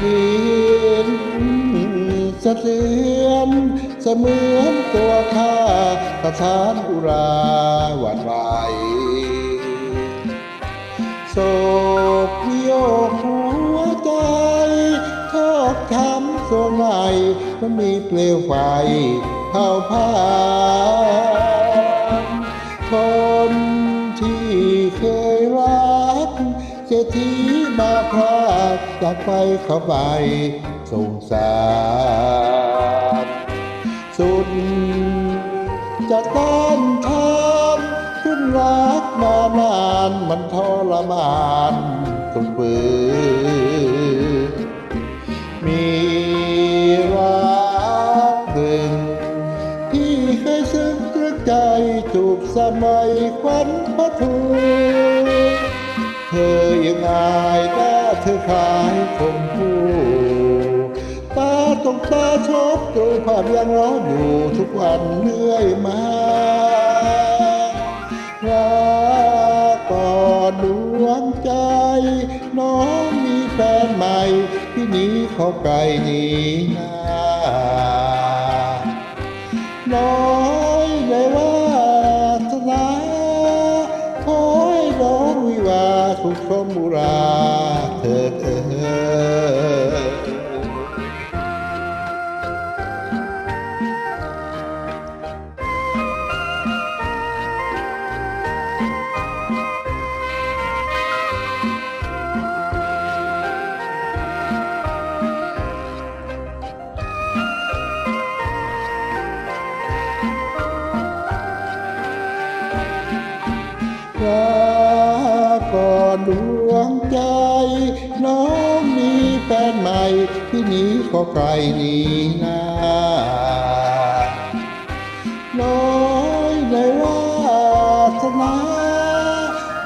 ดินสะเทือนเสมือนตัวข้าสถานอุราหวั่นไหวโศกโยคหัวใจทอกช้ำส่วนในมันมีเปลวไฟเผาผลา ศรษฐีมาพลาดจากไปเข้าไปสงสารสุดจะต้านทานขึ้นรักมานานมันทรมานสุดฝืนมีรักหนึ่งที่เคยซึ้งตรึกใจจูบสมัยควันพระทู ตาตรงตาชอบดูภาพยังร้อนอยู่ทุกวันเรื่อยมารักก่อนดวงใจ น้องมีแฟนใหม่ที่นี้เขาไกลหนีนาน้อยเลยว่าสนาขอให้องวิวาสุขสมบุรา รักก่อนดวงใจ น้องมีแฟนใหม่ที่นี้ขอไกลนีหน้าน้อยเลยว่าสนา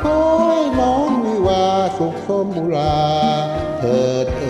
ขอให้น้องมีวาสุขสมบุราเถิดเอ